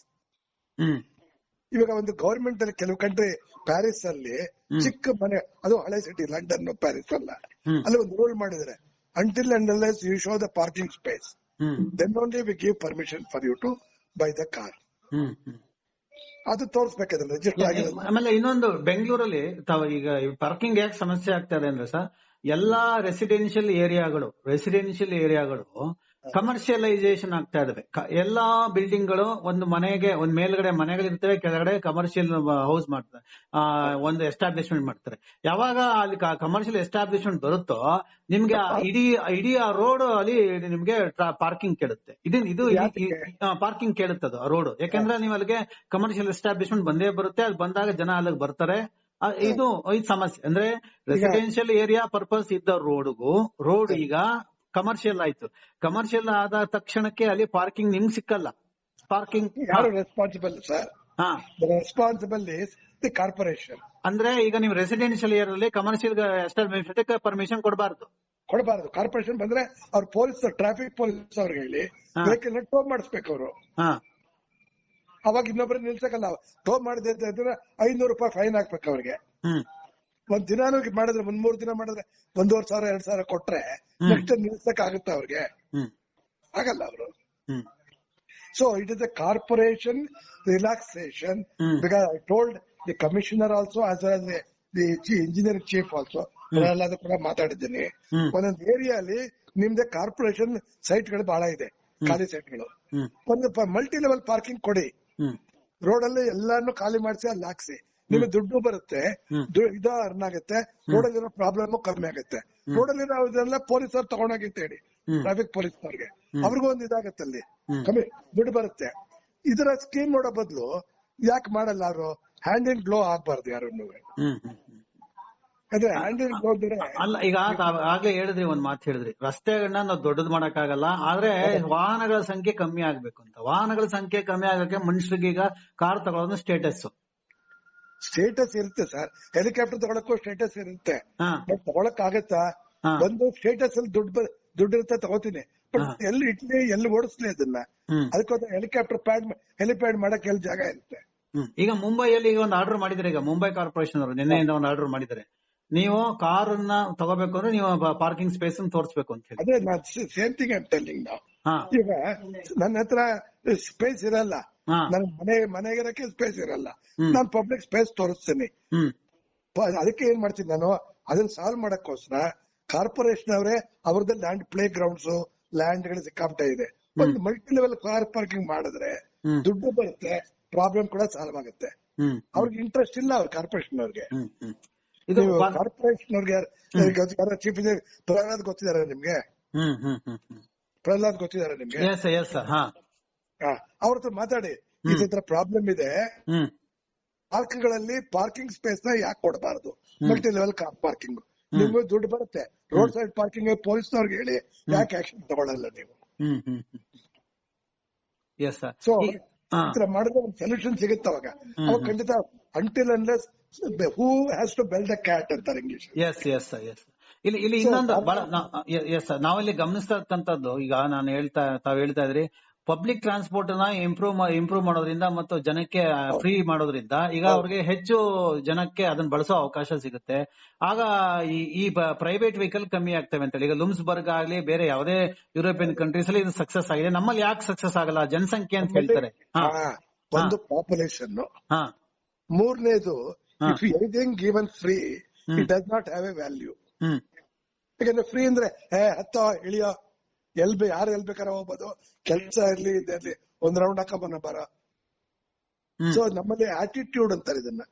ಇವಾಗ ಒಂದು ಗವರ್ಮೆಂಟ್ ಅಲ್ಲಿ ಕೆಲವು ಕಂಟ್ರಿ ಪ್ಯಾರಿಸ್ ಅಲ್ಲಿ ಚಿಕ್ಕ ಮನೆ ಅದು ಹಳೆ ಸಿಟಿ ಲಂಡನ್ ಪ್ಯಾರಿಸ್ ಅಲ್ಲ. ಅಲ್ಲಿ ಒಂದು ರೂಲ್ ಮಾಡಿದ್ರೆ and unless you show the parking space hmm then only we give permission for you to buy the car hmm hmm ಅದು ತೋರಿಸ್ಬೇಕಾದ್ರೆ ರಿಜಿಸ್ಟರ್ ಆಗಿರೋದು ಆಮೇಲೆ ಇನ್ನೊಂದು ಬೆಂಗಳೂರಲ್ಲಿ ತಾವು ಈಗ ಪಾರ್ಕಿಂಗ್ ಯಾಕೆ ಸಮಸ್ಯೆ ಆಗ್ತಾ ಇದೆ ಅಂದ್ರೆ ಸರ್ ಎಲ್ಲಾ ರೆಸಿಡೆನ್ಶಿಯಲ್ ಏರಿಯಾಗಳು ರೆಸಿಡೆನ್ಶಿಯಲ್ ಏರಿಯಾಗಳು ಕಮರ್ಷಿಯಲೈಸೇಷನ್ ಆಗ್ತಾ ಇದಾವೆ. ಎಲ್ಲಾ ಬಿಲ್ಡಿಂಗ್ಗಳು ಒಂದು ಮನೆಗೆ ಒಂದ್ ಮೇಲ್ಗಡೆ ಮನೆಗಳಿರ್ತವೆ ಕೆಳಗಡೆ ಕಮರ್ಷಿಯಲ್ ಹೌಸ್ ಮಾಡ್ತಾರೆ. ಆ, ಒಂದು ಎಸ್ಟಾಬ್ಲಿಷ್ಮೆಂಟ್ ಮಾಡ್ತಾರೆ. ಯಾವಾಗ ಅಲ್ಲಿ ಕಮರ್ಷಿಯಲ್ ಎಸ್ಟಾಬ್ಲಿಷ್ಮೆಂಟ್ ಬರುತ್ತೋ ನಿಮ್ಗೆ ಇಡೀ ಇಡೀ ಆ ರೋಡ್ ಅಲ್ಲಿ ನಿಮ್ಗೆ ಪಾರ್ಕಿಂಗ್ ಕೇಳುತ್ತೆ. ಇದನ್ ಇದು? ಪಾರ್ಕಿಂಗ್ ಕೇಳುತ್ತದ ರೋಡ್ ಯಾಕಂದ್ರೆ ನೀವು ಅಲ್ಲಿಗೆ ಕಮರ್ಷಿಯಲ್ ಎಸ್ಟಾಬ್ಲಿಷ್ಮೆಂಟ್ ಬಂದೇ ಬರುತ್ತೆ ಅದು ಬಂದಾಗ ಜನ ಅಲ್ಲಿಗೆ ಬರ್ತಾರೆ. ಇದು ಇದು ಸಮಸ್ಯೆ. ಅಂದ್ರೆ ರೆಸಿಡೆನ್ಶಿಯಲ್ ಏರಿಯಾ ಪರ್ಪಸ್ ಇದ್ದ ರೋಡ್ಗೂ ರೋಡ್ ಈಗ ಕಮರ್ಷಿಯಲ್ ಆಯ್ತು. ಕಮರ್ಷಿಯಲ್ ಆದ ತಕ್ಷಣಕ್ಕೆ ಅಲ್ಲಿ ಪಾರ್ಕಿಂಗ್ ನಿಮ್ಗೆ ಸಿಕ್ಕಲ್ಲ. ಪಾರ್ಕಿಂಗ್ ಯಾರು responsible sir responsible is the corporation ಅಂದ್ರೆ ಈಗ ನೀವು ರೆಸಿಡೆನ್ಶಿಯಲ್ ರೆಸಿಡೆನ್ಷಿಯಲ್ ಏರಿಯಲ್ಲಿ ಕಮರ್ಷಿಯಲ್ ಎಸ್ಟಾಬ್ಲಿಷ್ಮೆಂಟ್ ಪರ್ಮಿಷನ್ ಕೊಡಬಾರ್ದು. ಕೊಡಬಾರದು. ಕಾರ್ಪೊರೇಷನ್ ಬಂದ್ರೆ ಅವ್ರ ಪೊಲೀಸ್ ಟ್ರಾಫಿಕ್ ಪೊಲೀಸ್ ಅವ್ರಿಗೆ ಹೇಳಿ. ವೆಹಿಕಲ್ ಟೋ ಮಾಡಿಸ್ಬೇಕು ಅವರು ಅವಾಗ ಇನ್ನೊಬ್ಬರು ನಿಲ್ಸಕ್ಕಲ್ಲ. ಟೋ ಮಾಡಿದೆ ಅಂತಂದ್ರೆ ಐನೂರು ರೂಪಾಯಿ ಫೈನ್ ಹಾಕ್ಬೇಕು ಅವ್ರಿಗೆ ಒಂದ್ ದಿನಾನು ಮಾಡಿದ್ರೆ ಒಂದ್ ಮೂರ್ ದಿನ ಮಾಡಿದ್ರೆ ಒಂದೂವರೆ ಸಾವಿರ ಎರಡ್ ಸಾವಿರ ಕೊಟ್ರೆ. ನೆಕ್ಸ್ಟ್ ನಿಲ್ಸಕ್ ಆಗುತ್ತೆ ಅವ್ರಿಗೆ? ಆಗಲ್ಲ ಅವರು. So it is a corporation relaxation. Because I told the commissioner also as well the engineering chief also ಎಲ್ಲಾದ್ರೂ ಕೂಡ ಮಾತಾಡಿದ್ದೀನಿ. ಒಂದೊಂದ್ ಒಂದೊಂದು ಏರಿಯಾಲಿ ನಿಮ್ದೆ ಕಾರ್ಪೊರೇಷನ್ ಸೈಟ್ಗಳು ಬಹಳ ಇದೆ ಖಾಲಿ ಸೈಟ್ಗಳು ಗಳು ಒಂದು ಮಲ್ಟಿ ಲೆವೆಲ್ ಪಾರ್ಕಿಂಗ್ ಕೊಡಿ. ರೋಡ್ ಅಲ್ಲಿ ಎಲ್ಲಾನು ಖಾಲಿ ಮಾಡಿಸಿ ಅಲ್ಲಿ ಹಾಕ್ಸಿ. ನಿಮಗೆ ದುಡ್ಡು ಬರುತ್ತೆ ಇದ ಅರ್ನ್ ಆಗುತ್ತೆ ರೋಡ್ ಅಲ್ಲಿರೋ ಪ್ರಾಬ್ಲಮ್ ಕಮ್ಮಿ ಆಗುತ್ತೆ. ರೋಡ್ ಅಲ್ಲಿ ಇದೆಲ್ಲ ಪೊಲೀಸರು ತಗೊಂಡೋಗಿತ್ತು ಹೇಳಿ. ಟ್ರಾಫಿಕ್ ಪೊಲೀಸ್ನವ್ರಿಗೆ. ಅವ್ರಿಗೆ ಅವ್ರಿಗೂ ಒಂದು ಇದಾಗತ್ತೆ ಅಲ್ಲಿ ಕಮ್ಮಿ ದುಡ್ಡು ಬರುತ್ತೆ. ಇದರ ಸ್ಕೀಮ್ ನೋಡೋ ಬದಲು ಯಾಕೆ ಮಾಡಲ್ಲ ಅವರು? ಹ್ಯಾಂಡ್ ಇನ್ ಗ್ಲೋ ಆಗ್ಬಾರ್ದು ಯಾರು ಹ್ಯಾಂಡ್ ಇನ್ ಗ್ಲೋ ಅಲ್ಲ ಈಗ ಆಗ್ಲೇ ಹೇಳಿದ್ರಿ ಒಂದ್ ಮಾತು ಹೇಳಿದ್ರಿ. ರಸ್ತೆಗಳನ್ನ ನಾವು ದೊಡ್ಡದ್ ಮಾಡಕ್ಕಾಗಲ್ಲ ಆದ್ರೆ ವಾಹನಗಳ ಸಂಖ್ಯೆ ಕಮ್ಮಿ ಆಗ್ಬೇಕು ಅಂತ. ವಾಹನಗಳ ಸಂಖ್ಯೆ ಕಮ್ಮಿ ಆಗಕ್ಕೆ ಮನುಷ್ಯರಿಗೆ ಈಗ ಕಾರ್ ತಗೊಳ್ಳೋದು ಸ್ಟೇಟಸ್ ಸ್ಟೇಟಸ್ ಇರುತ್ತೆ ಸರ್. ಹೆಲಿಕಾಪ್ಟರ್ ತಗೊಳಕ್ಕೂ ಸ್ಟೇಟಸ್ ಇರುತ್ತೆ. ಬಟ್ ತಗೊಳಕ್ ಆಗತ್ತಾ. ಒಂದು ಸ್ಟೇಟಸ್ ಅಲ್ಲಿ ದುಡ್ಡು ದುಡ್ಡು ಇರುತ್ತೆ ತಗೋತೀನಿ. ಬಟ್. ಎಲ್ಲಿ ಇಟ್ಲಿ ಎಲ್ಲಿ ಓಡಿಸ್ಲಿ ಅದನ್ನ? ಅದಕ್ಕೋಸ್ಕರ ಹೆಲಿಕಾಪ್ಟರ್ ಪ್ಯಾಡ್ ಹೆಲಿಪ್ಯಾಡ್ ಮಾಡಕ್ ಎಲ್ಲಿ ಜಾಗ ಇರುತ್ತೆ? ಈಗ ಮುಂಬೈಯಲ್ಲಿ ಈಗ ಒಂದು ಆರ್ಡರ್ ಮಾಡಿದ್ರೆ ಈಗ ಮುಂಬೈ ಕಾರ್ಪೊರೇಷನ್ ಅವರು ನಿನ್ನೆಯಿಂದ ಒಂದು ಆರ್ಡರ್ ಮಾಡಿದ್ರೆ ನೀವು ಕಾರನ್ನ ತಗೋಬೇಕು ಅಂದ್ರೆ ನೀವು ಪಾರ್ಕಿಂಗ್ ಸ್ಪೇಸ್ ತೋರಿಸಬೇಕು ಅಂತ ಹೇಳಿ. ಅದೇ ಸೇಮ್ ಥಿಂಗ್ ಅಂತ ಟೆಲ್ಲಿಂಗ್ ನಾವು ಈಗ ನನ್ನ ಹತ್ರ ಸ್ಪೇಸ್ ಇರಲ್ಲ. ನನ್ ಮನೆ ಮನೆಗಿರಕ್ಕೆ ಸ್ಪೇಸ್ ಇರಲ್ಲ. ನಾನ್ ಪಬ್ಲಿಕ್ ಸ್ಪೇಸ್ ತೋರಿಸ್ತೀನಿ. ಅದಕ್ಕೆ ಏನ್ ಮಾಡ್ತೀನಿ ನಾನು? ಅದನ್ನ ಸಾಲ್ವ್ ಮಾಡಕ್ಕೋಸ್ಕರ ಕಾರ್ಪೊರೇಷನ್ ಅವರೇ ಅವ್ರದ್ದು ಲ್ಯಾಂಡ್ ಪ್ಲೇ ಗ್ರೌಂಡ್ಸ್ ಲ್ಯಾಂಡ್ಗಳು ಸಿಕ್ಕಾಪಟ್ಟೆ ಇದೆ. ಒಂದು ಮಲ್ಟಿ ಲೆವೆಲ್ ಕಾರ್ ಪಾರ್ಕಿಂಗ್ ಮಾಡಿದ್ರೆ ದುಡ್ಡು ಬರುತ್ತೆ ಪ್ರಾಬ್ಲಮ್ ಕೂಡ ಸಾಲ್ವ್ ಆಗುತ್ತೆ. ಅವ್ರಿಗೆ ಇಂಟ್ರೆಸ್ಟ್ ಇಲ್ಲ ಅವ್ರ ಕಾರ್ಪೊರೇಷನ್ ಅವ್ರಿಗೆ. ಕಾರ್ಪೊರೇಷನ್ ಅವ್ರಿಗೆ ಚೀಫ್ ಇಂಜಿನಿಯರ್ ಪ್ರಹ್ಲಾದ್ ಗೊತ್ತಿದ್ದಾರೆ ನಿಮ್ಗೆ? ಪ್ರಹ್ಲಾದ್ ಗೊತ್ತಿದ್ದಾರೆ ನಿಮ್ಗೆ? ಅವ್ರ ಹತ್ರ ಮಾತಾಡಿ. ಈ ತರ ಪ್ರಾಬ್ಲಮ್ ಇದೆ. ಪಾರ್ಕ್ಗಳಲ್ಲಿ ಪಾರ್ಕ್ಗಳಲ್ಲಿ ಪಾರ್ಕಿಂಗ್ ಸ್ಪೇಸ್ನ ಯಾಕೆ ಕೊಡಬಾರದು? ಮಲ್ಟಿ ಲೆವೆಲ್ ಕಾರ್ ಪಾರ್ಕಿಂಗ್ ನಿಮ್ಗೆ ದುಡ್ಡು ಬರುತ್ತೆ. ರೋಡ್ ಸೈಡ್ ಪಾರ್ಕಿಂಗ್ ಪೊಲೀಸ್ನವ್ರಿಗೆ ಹೇಳಿ ಯಾಕೆ ಆಕ್ಷನ್ ತಗೊಳ್ಳಲ್ಲ ನೀವು? ಸೊ ಹಾ. ಈ ತರ ಮಾಡಿದ್ರೆ ಒಂದು ಸೊಲ್ಯೂಷನ್ ಸಿಗುತ್ತೆ ಅವಾಗ. ಅವಾಗ ಖಂಡಿತ until unless who has to bell the cat ಅಂತಾರೆ ಇಂಗ್ಲಿಷ್ ಎಸ್ ಎಸ್ ಎಸ್ ಇಲ್ಲಿ ಇಲ್ಲಿ ಇನ್ನೊಂದು ಬಹಳ ಎಸ್ ನಾವಲ್ಲಿ ಗಮನಿಸ್ತಕ್ಕಂಥದ್ದು ಈಗ ನಾನು ಹೇಳ್ತಾ ತಾವ್ ಹೇಳ್ತಾ ಇದ್ರಿ ಪಬ್ಲಿಕ್ ಟ್ರಾನ್ಸ್ಪೋರ್ಟ್ನ ಇಂಪ್ರೂವ್ ಇಂಪ್ರೂವ್ ಮಾಡೋದ್ರಿಂದ ಮತ್ತು ಜನಕ್ಕೆ ಫ್ರೀ ಮಾಡೋದ್ರಿಂದ ಈಗ ಅವ್ರಿಗೆ ಹೆಚ್ಚು ಜನಕ್ಕೆ ಅದನ್ನ ಬಳಸೋ ಅವಕಾಶ ಸಿಗುತ್ತೆ. ಆಗ ಈ ಪ್ರೈವೇಟ್ ವೆಹಿಕಲ್ ಕಮ್ಮಿ ಆಗ್ತವೆ ಅಂತ ಹೇಳಿ ಈಗ ಲುಮ್ಸ್ಬರ್ಗ್ ಆಗ್ಲಿ ಬೇರೆ ಯಾವುದೇ ಯುರೋಪಿಯನ್ ಕಂಟ್ರೀಸ್ ಅಲ್ಲಿ ಇದು ಸಕ್ಸಸ್ ಆಗಿದೆ. ನಮ್ಮಲ್ಲಿ ಯಾಕೆ ಸಕ್ಸಸ್ ಆಗಲ್ಲ? ಜನಸಂಖ್ಯೆ ಅಂತ ಹೇಳ್ತಾರೆ. ಒಂದು ಪಾಪ್ಯುಲೇಷನ್ ಹಾ. ಮೂರನೇದು ಹಾ. If anything given free it does not have a value ಯಾಕಂದ್ರೆ ಫ್ರೀ ಅಂದ್ರೆ ಹೇ ಹತ್ತೋ ಇಳಿಯೋ. ಎಲ್ ಬೇ ಯಾರು ಎಲ್ ಬೇಕಾರ ಹೋಗ್ಬೋದು. ಕೆಲ್ಸ ಇರ್ಲಿ ಇರ್ಲಿ. ಒಂದ್ ರೌಂಡ್ ಹಾಕೊಂಬನ ಬರ. ಸೊ ನಮ್ಮಲ್ಲಿ ಆಟಿಟ್ಯೂಡ್ ಅಂತಾರೆ ಇದನ್ನ.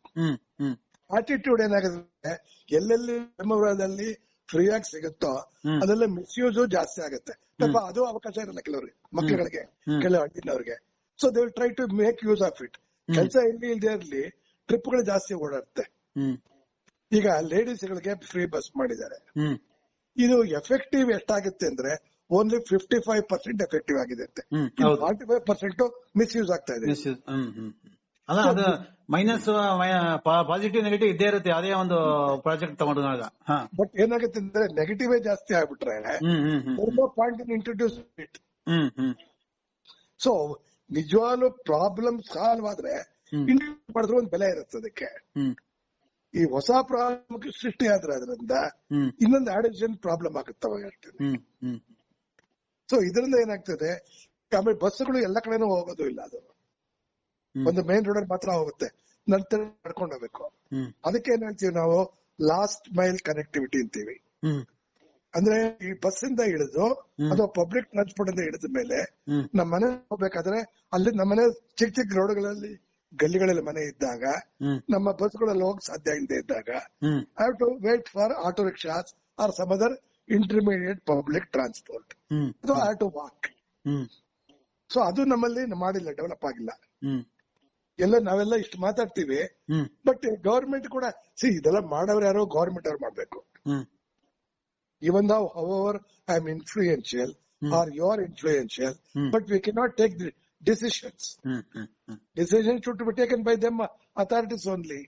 ಆಟಿಟ್ಯೂಡ್ ಏನಾಗುತ್ತೆ ಎಲ್ಲೆಲ್ಲಿ ಫ್ರೀ ಆಗಿ ಸಿಗುತ್ತೋ. ಅದೆಲ್ಲ ಮಿಸ್ಯೂಸ್ ಜಾಸ್ತಿ ಆಗುತ್ತೆ. ಪಾಪ ಅದು ಅವಕಾಶ ಇರಲ್ಲ ಕೆಲವರಿಗೆ ಮಕ್ಕಳಿಗೆ. ಕೆಲವು ಹಳ್ಳಿನವ್ರಿಗೆ so they will try to make use of it ಕೆಲಸ ಎಲ್ಲಿ ಇಲ್ಲದೆ ಇರಲಿ ಟ್ರಿಪ್ಗಳು ಜಾಸ್ತಿ ಓಡಾಡುತ್ತೆ. ಈಗ ಲೇಡೀಸ್ ಗಳಿಗೆ ಫ್ರೀ ಬಸ್ ಮಾಡಿದ್ದಾರೆ. ಇದು ಎಫೆಕ್ಟಿವ್ ಎಷ್ಟಾಗುತ್ತೆ ಅಂದ್ರೆ only fifty five percent effective ಆಗಿದೆ ಅಂತೆ. ಫಾರ್ಟಿ ಫೈವ್ ಪರ್ಸೆಂಟ್ ಮಿಸ್ಯೂಸ್ ಆಗ್ತಾ ಇದೆ. ಅಲ್ಲ ಅದು ಮೈನಸ್ ಪಾಸಿಟಿವ್ ನೆಗೆಟಿವ್ ಇದ್ದೇ ಇರುತ್ತೆ ಅದೇ ಒಂದು ಪ್ರಾಜೆಕ್ಟ್ ತಗೊಂಡಾಗ ಬಟ್ ಏನಾಗುತ್ತೆ ಅಂದ್ರೆ ನೆಗೆಟಿವ್ ಜಾಸ್ತಿ ಆಗ್ಬಿಟ್ರೆ point introduce it hmm. Hmm so ನಿಜವಾಗ್ಲೂ ಪ್ರಾಬ್ಲಮ್ ಸಾಲ್ವ್ ಆದ್ರೆ ಮಾಡಿದ್ರೆ ಒಂದು ಬೆಲೆ ಇರುತ್ತೆ ಅದಕ್ಕೆ. ಈ ಹೊಸ ಪ್ರಾಬ್ಲಮ್ ಸೃಷ್ಟಿ ಆದ್ರೆ ಅದರಿಂದ ಇನ್ನೊಂದು ಆಡಿಷನ್ ಪ್ರಾಬ್ಲಮ್ ಆಗುತ್ತವ ಹೇಳ್ತೀನಿ. ಸೊ ಇದರಿಂದ ಏನಾಗ್ತದೆ ಆಮೇಲೆ ಬಸ್ಗಳು ಎಲ್ಲ ಕಡೆನೂ ಹೋಗೋದು ಇಲ್ಲ ಅದು. ಒಂದು ಮೇನ್ ರೋಡ್ ಅಲ್ಲಿ ಮಾತ್ರ ಹೋಗುತ್ತೆ. ನಂತರ ನಡ್ಕೊಂಡು ಹೋಗ್ಬೇಕು. ಅದಕ್ಕೆ ಏನ್ ಹೇಳ್ತೀವಿ ನಾವು ಲಾಸ್ಟ್ ಮೈಲ್ ಕನೆಕ್ಟಿವಿಟಿ ಅಂತೀವಿ. ಅಂದ್ರೆ ಈ ಬಸ್ ಇಂದ ಇಳಿದು ಅಥವಾ ಪಬ್ಲಿಕ್ ಟ್ರಾನ್ಸ್ಪೋರ್ಟ್ ಇಂದ ಇಳಿದ ಮೇಲೆ ನಮ್ಮ ಮನೆ ಹೋಗ್ಬೇಕಾದ್ರೆ ಅಲ್ಲಿ ನಮ್ಮ ಮನೆ ಚಿಕ್ಕ ಚಿಕ್ಕ ರೋಡ್ಗಳಲ್ಲಿ ಗಲ್ಲಿಗಳಲ್ಲಿ ಮನೆ ಇದ್ದಾಗ ನಮ್ಮ ಬಸ್ಗಳಲ್ಲಿ ಹೋಗಕ್ ಸಾಧ್ಯ ಇಲ್ಲದೆ ಇದ್ದಾಗ ಹ್ಮ್. Have to wait for auto rickshaws or some other intermediate public transport hmm. I have to walk so ಅದು ನಮ್ಮಲ್ಲಿ ಮಾಡಿಲ್ಲ ಡೆವಲಪ್ ಆಗಿಲ್ಲ. ಹ್ಮ್. ಎಲ್ಲ ನಾವೆಲ್ಲ ಇಷ್ಟು ಮಾತಾಡ್ತೀವಿ. ಬಟ್ ಗವರ್ಮೆಂಟ್ ಕೂಡ ಸಿ ಇದೆಲ್ಲ ಮಾಡೋರು ಯಾರೋ ಗವರ್ಮೆಂಟ್ ಅವ್ರು ಮಾಡ್ಬೇಕು. Even though however I am influential or your you're but we cannot take decisions. Hmm hmm hmm Decisions should be taken by them authorities only.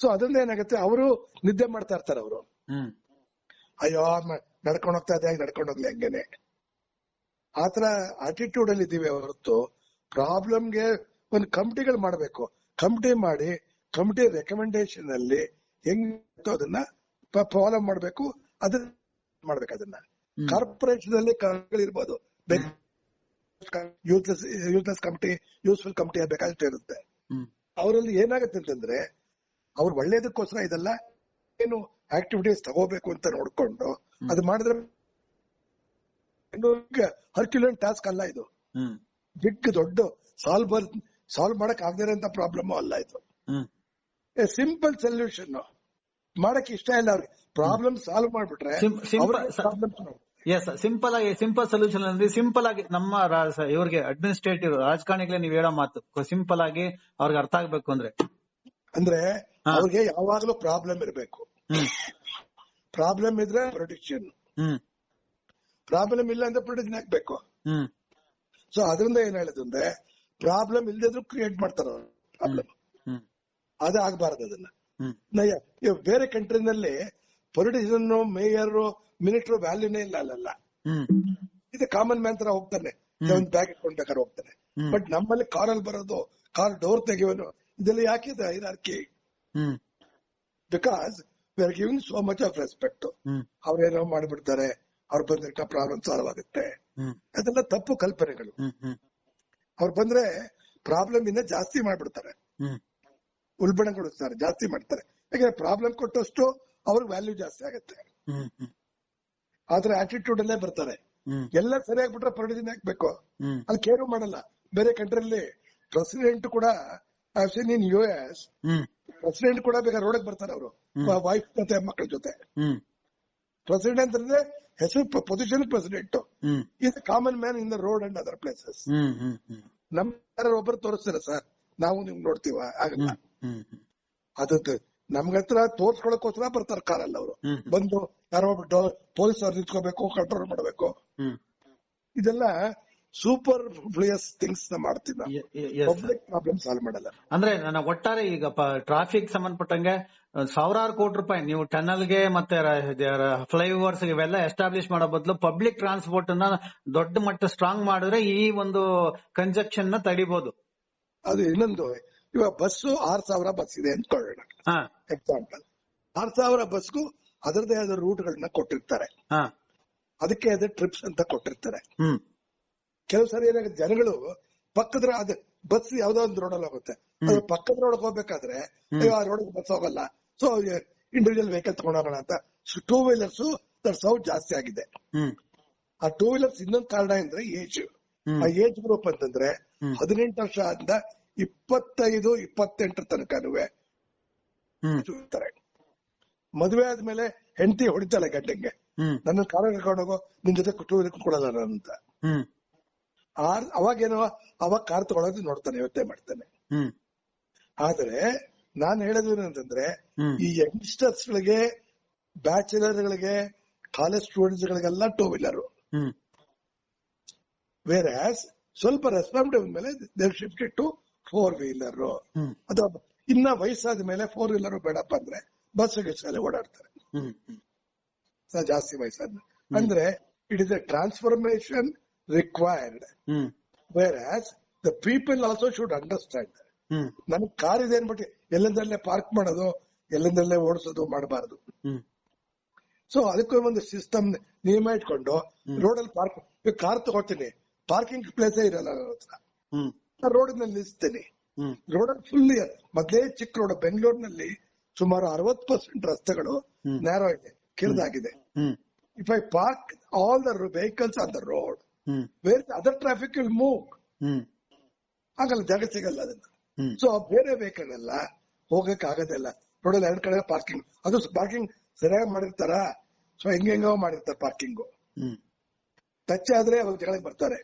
So ಅದರಿಂದ ಏನಾಗುತ್ತೆ? ಅವರು ನಿದ್ದೆ ಮಾಡ್ತಾ ಇರ್ತಾರೆ ಅವರು. ಅಯ್ಯೋ ನಡ್ಕೊಂಡು ಹೋಗ್ತಾ ಇದೆ ನಡ್ಕೊಂಡು ಹೋಗ್ಲಿ ಹಂಗೇನೆ. ಆತರ ಆಟಿಟ್ಯೂಡ್ ಅಲ್ಲಿ ಇದೀವಿ ಹೊರತು ಪ್ರಾಬ್ಲಮ್ಗೆ ಒಂದು ಕಮಿಟಿಗಳು ಮಾಡಬೇಕು. ಕಮಿಟಿ ಮಾಡಿ ಕಮಿಟಿ ರೆಕಮೆಂಡೇಶನ್ ಅಲ್ಲಿ ಹೆಂಗ್ ಅದನ್ನ ಫಾಲೋ ಮಾಡಬೇಕು. ಅದನ್ನ ಮಾಡ್ಬೇಕು ಅದನ್ನ. ಕಾರ್ಪೊರೇಷನ್ ಅಲ್ಲಿ ಇರ್ಬೋದು youthless useless committee useful committee ಬೇಕಾದಷ್ಟು ಇರುತ್ತೆ. ಅವರಲ್ಲಿ ಏನಾಗುತ್ತೆ ಅಂತಂದ್ರೆ ಅವ್ರು ಒಳ್ಳೇದಕ್ಕೋಸ್ಕರ ಇದೆಲ್ಲ ಏನು ಆಕ್ಟಿವಿಟೀಸ್ ತಗೋಬೇಕು ಅಂತ ನೋಡ್ಕೊಂಡು ಅದು ಮಾಡಿದ್ರೆ ಹರ್ಕ್ಯುಲನ್ ಟಾಸ್ಕ್ ಅಲ್ಲ ಇದು. ಬಿಗ್ ದೊಡ್ಡ ಸಾಲ್ವ್ ಸಾಲ್ವ್ ಮಾಡಕ್ ಆಗದೇ ಇರೋಂತ ಪ್ರಾಬ್ಲಮ್ ಅಲ್ಲ ಇದು. ಸಿಂಪಲ್ ಸೊಲ್ಯೂಷನ್ ಮಾಡಕ್ ಇಷ್ಟ ಇಲ್ಲ ಅವ್ರಿಗೆ. ಪ್ರಾಬ್ಲಮ್ ಸಾಲ್ವ್ ಮಾಡ್ಬಿಟ್ರೆ ಎಸ್ ಸಿಂಪಲ್ ಆಗಿ ಸಿಂಪಲ್ ಸೊಲ್ಯೂಷನ್ ಅಂದ್ರೆ ಸಿಂಪಲ್ ಆಗಿ ನಮ್ಮ ಇವರಿಗೆ ಅಡ್ಮಿನಿಸ್ಟ್ರೇಟಿವ್ ರಾಜಕಾರಣಿಗಳೇ ನೀವ್ ಹೇಳೋ ಮಾತು. ಸಿಂಪಲ್ ಆಗಿ ಅವ್ರಿಗೆ ಅರ್ಥ ಆಗ್ಬೇಕು ಅಂದ್ರೆ. ಅಂದ್ರೆ. ಅವ್ರಿಗೆ ಯಾವಾಗ್ಲೂ ಪ್ರಾಬ್ಲಮ್ ಇರಬೇಕು. ಪ್ರಾಬ್ಲಮ್ ಇದ್ರೆ ಪ್ರೊಡಿಕ್ಷನ್ ಹ್ಮ್. ಪ್ರಾಬ್ಲಮ್ ಇಲ್ಲ ಅಂದ್ರೆ ಪ್ರೊಡಿಕ್ಷನ್ ಹಾಕ್ಬೇಕು. ಹ್ಮ್. ಸೊ ಅದರಿಂದ ಏನ್ ಹೇಳುದು ಅಂದ್ರೆ ಪ್ರಾಬ್ಲಮ್ ಇಲ್ದಿದ್ರು ಕ್ರಿಯೇಟ್ ಮಾಡ್ತಾರ ಪ್ರಾಬ್ಲಮ್ ಅದೇ ಆಗ್ಬಾರ್ದು ಅದನ್ನ. ಬೇರೆ ಕಂಟ್ರಿನಲ್ಲಿ ಪೊಲಿಟಿಷಿಯನ್ ಮೇಯರ್ ಮಿನಿಸ್ಟರ್ ವ್ಯಾಲ್ಯೂನೇ ಇಲ್ಲ ಅಲ್ಲೆಲ್ಲ. ಇದು ಕಾಮನ್ ಮ್ಯಾನ್ ತರ ಹೋಗ್ತಾನೆ. ಒಂದು ಬ್ಯಾಗ್ ಇಟ್ಕೊಂಡ್ಬೇಕಾದ್ರೆ ಹೋಗ್ತಾನೆ. ಬಟ್ ನಮ್ಮಲ್ಲಿ ಕಾರಲ್ಲಿ ಬರೋದು ಕಾರ್ ಡೋರ್ ತೆಗೆಯೋನು ಇದೆಲ್ಲ ಯಾಕಿದೆ ಐದಾರ್ಕಿ because we are giving so much of respect ಅವ್ರೇನೋ ಮಾಡ್ಬಿಡ್ತಾರೆ ಅವ್ರು ಬಂದ್ರೆ ಪ್ರಾಬ್ಲಮ್ ಸಾಲ್ವ್ ಆಗುತ್ತೆ. ಅದೆಲ್ಲ ತಪ್ಪು ಕಲ್ಪನೆಗಳು. ಅವ್ರು ಬಂದ್ರೆ ಪ್ರಾಬ್ಲಮ್ ಇಂದ ಜಾಸ್ತಿ ಮಾಡ್ಬಿಡ್ತಾರೆ. ಉಲ್ಬಣಗೊಳಿಸ್ತಾರೆ ಜಾಸ್ತಿ ಮಾಡ್ತಾರೆ. ಯಾಕಂದ್ರೆ ಪ್ರಾಬ್ಲಮ್ ಕೊಟ್ಟಷ್ಟು ಅವ್ರಿಗೆ ವ್ಯಾಲ್ಯೂ ಜಾಸ್ತಿ ಆಗುತ್ತೆ. ಆದ್ರೆ ಆಟಿಟ್ಯೂಡ್ ಅಲ್ಲೇ ಬರ್ತಾರೆ. ಎಲ್ಲ ಎಲ್ಲ ಸರಿಯಾಗ್ಬಿಟ್ರೆ ಪ್ರೊಡಿಷನ್ ಹಾಕ್ಬೇಕು ಅಲ್ಲಿ ಕೇರು ಮಾಡಲ್ಲ. ಬೇರೆ ಕಂಟ್ರಿಯಲ್ಲಿ ಪ್ರೆಸಿಡೆಂಟ್ ಕೂಡ seen in U S president ಕೂಡ ಬೇಗ ರೋಡಕ್ ಬರ್ತಾರೆ ಅವರು. ವೈಫ್ ಜೊತೆ ಮಕ್ಕಳ ಜೊತೆ. ಪ್ರೆಸಿಡೆಂಟ್ ಅಂದ್ರೆ ಹೆಸರು position president is common man in the road and other places ನಮ್ ಒಬ್ಬರು ತೋರಿಸ್ತಾರೆ ಸರ್. ನಾವು ನಿಮ್ಗೆ ನೋಡ್ತೀವ ಆಗಲ್ಲ. ಹ್ಮ್ ಹ್ಮ್ ಅದಕ್ಕೆ ನಮ್ಗ ಹತ್ರ ತೋರ್ಸ್ಕೊಳಕೋಸ್ಕರ ಬರ್ತಾರೆ ಕಾರಲ್ಲಿ ಅವರು. ಬಂದು ಯಾರೋ ಪೊಲೀಸ್ ಅವ್ರು ನಿಂತ್ಕೋಬೇಕು ಕಂಟ್ರೋಲ್ ಮಾಡಬೇಕು. ಇದೆಲ್ಲ ಸೂಪರ್ ಫ್ಲೂಯಸ್ ಥಿಂಗ್ಸ್ನ ಮಾಡ್ತೀವಿ. ಪಬ್ಲಿಕ್ ಪ್ರಾಬ್ಲಮ್ ಸಾಲ್ವ್ ಮಾಡಲ್ಲ. ಅಂದ್ರೆ ನನ್ನ ಒಟ್ಟಾರೆ ಈಗ ಟ್ರಾಫಿಕ್ ಸಂಬಂಧಪಟ್ಟಂಗೆ ಸಾವಿರಾರು ಕೋಟಿ ರೂಪಾಯಿ ನೀವು ಟನಲ್ಗೆ ಮತ್ತೆ ಫ್ಲೈಓವರ್ಸ್ ಇವೆಲ್ಲ ಎಸ್ಟಾಬ್ಲಿಷ್ ಮಾಡೋ ಬದಲು ಪಬ್ಲಿಕ್ ಟ್ರಾನ್ಸ್ಪೋರ್ಟ್ನ ದೊಡ್ಡ ಮಟ್ಟ ಸ್ಟ್ರಾಂಗ್ ಮಾಡಿದ್ರೆ ಈ ಒಂದು ಕಂಜಕ್ಷನ್ನ ತಡಿಬಹುದು ಅದು ಇನ್ನೊಂದು ಇವಾಗ ಬಸ್ಸು ಆರ್ ಸಾವಿರ ಬಸ್ ಇದೆ ಅಂದ್ಕೊಳ್ಳೋಣ ಎಕ್ಸಾಂಪಲ್ ಆರ್ ಸಾವಿರ ಬಸ್ಗೂ ಅದರದೇ ಆದ ರೂಟ್ ಗಳನ್ನ ಕೊಟ್ಟಿರ್ತಾರೆ ಅದಕ್ಕೆ ಅದ ಟ್ರಿಪ್ಸ್ ಅಂತ ಕೊಟ್ಟಿರ್ತಾರೆ. ಕೆಲವು ಸರಿ ಏನಾಗುತ್ತೆ ಜನಗಳು ಪಕ್ಕದ ಅದ ಬಸ್ ಯಾವ್ದೋ ಒಂದು ರೋಡಲ್ಲಿ ಹೋಗುತ್ತೆ. ಅದ್ರ ಪಕ್ಕದ ರೋಡ್ ಹೋಗ್ಬೇಕಾದ್ರೆ ಆ ರೋಡ್ ಬಸ್ ಹೋಗಲ್ಲ. ಸೊ ಇಂಡಿವಿಜುವಲ್ ವೆಹಿಕಲ್ ತಗೊಂಡೋಗೋಣ ಅಂತ. ಟೂ ವೀಲರ್ಸ್ ಸೌಟ್ ಜಾಸ್ತಿ ಆಗಿದೆ. ಆ ಟೂ ವೀಲರ್ಸ್ ಇನ್ನೊಂದು ಕಾರಣ ಅಂದ್ರೆ ಏಜ್ ಆ ಏಜ್ ಗ್ರೂಪ್ ಅಂತಂದ್ರೆ. ಹದಿನೆಂಟು ವರ್ಷ ಆದ ಇಪ್ಪತ್ತೈದು ಇಪ್ಪತ್ತೆಂಟರ ತನಕನೂ ಹ್ಮ್. ಇರ್ತಾರೆ. ಮದುವೆ ಆದ್ಮೇಲೆ ಹೆಂಡತಿ ಹೊಡಿತಾಳೆ ಗಂಡಂಗೆ. ಹ್ಮ್. ನನ್ನ ಕಾರ ಕರ್ಕೊಂಡು ಹೋಗೋ ನಿನ್ ಜೊತೆ ಕುಟುಂಬ ಕೊಡಲ್ಲ ಅಂತ. ಆರ್ ಅವಾಗೇನೋ ಅವಾಗ ಕಾರ್ ತಗೊಳೋದು ನೋಡ್ತಾನೆ ಯೋಚನೆ ಮಾಡ್ತಾನೆ. ಆದ್ರೆ ನಾನ್ ಹೇಳೋದು ಏನಂತಂದ್ರೆ ಈ ಯಂಗ್ಸ್ಟರ್ಸ್ ಗಳಿಗೆ ಬ್ಯಾಚುಲರ್ ಗಳಿಗೆ ಕಾಲೇಜ್ ಸ್ಟೂಡೆಂಟ್ಸ್ ಗಳಿಗೆಲ್ಲ ಟೂ ವೀಲರ್ ಹ್ಮ್. ಆಸ್ ಸ್ವಲ್ಪ ರೆಸ್ಪಾನ್ಸಿಬಲ್ ಮೇಲೆ they've shifted to four wheeler ಅಥವಾ ಇನ್ನ ವಯಸ್ಸಾದ ಮೇಲೆ ಫೋರ್ ವೀಲರ್ ಬೇಡಪ್ಪ ಅಂದ್ರೆ ಬಸ್ ಗಿಸ್ಸಲ್ಲಿ ಓಡಾಡ್ತಾರೆ. ಜಾಸ್ತಿ ವಯಸ್ಸಾದ ಅಂದ್ರೆ it is a transformation required whereas the people also should understand ನನ್ ಕಾರ್ ಇದೆ ಅನ್ಬಿಟ್ಟು ಎಲ್ಲಿಂದಲ್ಲೇ ಪಾರ್ಕ್ ಮಾಡೋದು ಎಲ್ಲಿಂದಲ್ಲೇ ಓಡಿಸೋದು ಮಾಡಬಾರ್ದು. ಸೊ ಅದಕ್ಕೂ ಒಂದು ಸಿಸ್ಟಮ್ ನಿಯಮ ಇಟ್ಕೊಂಡು ರೋಡ್ ಅಲ್ಲಿ ಪಾರ್ಕ್ ಕಾರ್ ತಗೋತೀನಿ. ಪಾರ್ಕಿಂಗ್ ಪ್ಲೇಸೇ ಇರಲ್ಲ ನನ್ನ ಹತ್ರ. ರೋಡ್ನಲ್ಲಿ ನಿಲ್ಲಿಸ್ತೇನೆ ರೋಡ್ ಫುಲ್ ಮೊದಲೇ ಚಿಕ್ಕ ರೋಡ್ ಬೆಂಗಳೂರಿನಲ್ಲಿ ಸುಮಾರು ಅರವತ್ ಪರ್ಸೆಂಟ್ ರಸ್ತೆಗಳು. ನ್ಯಾರೋ ಇದೆ ಕಿರಿದಾಗಿದೆ. If I park all the vehicles on the road where other traffic will move ಆಗಲ್ಲ ಜಾಗ ಸಿಗಲ್ಲ ಅದನ್ನ. ಸೊ ಬೇರೆ ವೆಹಿಕಲ್ ಎಲ್ಲ ಹೋಗಕ್ ಆಗೋದಿಲ್ಲ. ರೋಡಲ್ಲಿ ಎರಡ್ ಕಡೆ ಪಾರ್ಕಿಂಗ್ ಅದು ಪಾರ್ಕಿಂಗ್ ಸರಿಯಾಗಿ ಮಾಡಿರ್ತಾರ? ಸೊ ಹೆಂಗ್ ಹೆಂಗೋ ಮಾಡಿರ್ತಾರೆ ಪಾರ್ಕಿಂಗ್ ಟಚ್ ಆದ್ರೆ ಅವ್ರ ಜಗಳಕ್ಕೆ ಬರ್ತಾರೆ.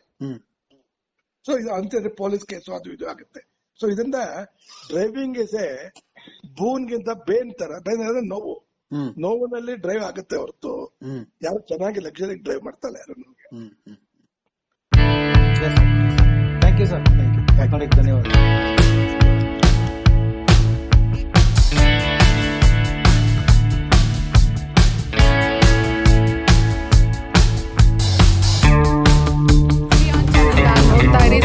ಸೊ ಇದು ಅಂತಂದ್ರೆ ಪೊಲೀಸ್ ಕೇಸು ಅದು ಇದು ಆಗುತ್ತೆ. ಸೊ ಇದರಿಂದ ಡ್ರೈವಿಂಗ್ ಇಸ್ ಎ ಬೂನ್ಗಿಂತ ಬೇನ್ ತರ ಬೇನ್ ಅಂದ್ರೆ ನೋವು. ನೋವಿನಲ್ಲಿ ಡ್ರೈವ್ ಆಗುತ್ತೆ ಹೊರತು. ಯಾರು ಚೆನ್ನಾಗಿ ಲಕ್ಷರಿ ಡ್ರೈವ್ ಮಾಡ್ತಾರೆ ಯಾರು ನಮಗೆ hmm hmm. Thank you sir thank you ಧನ್ಯವಾದ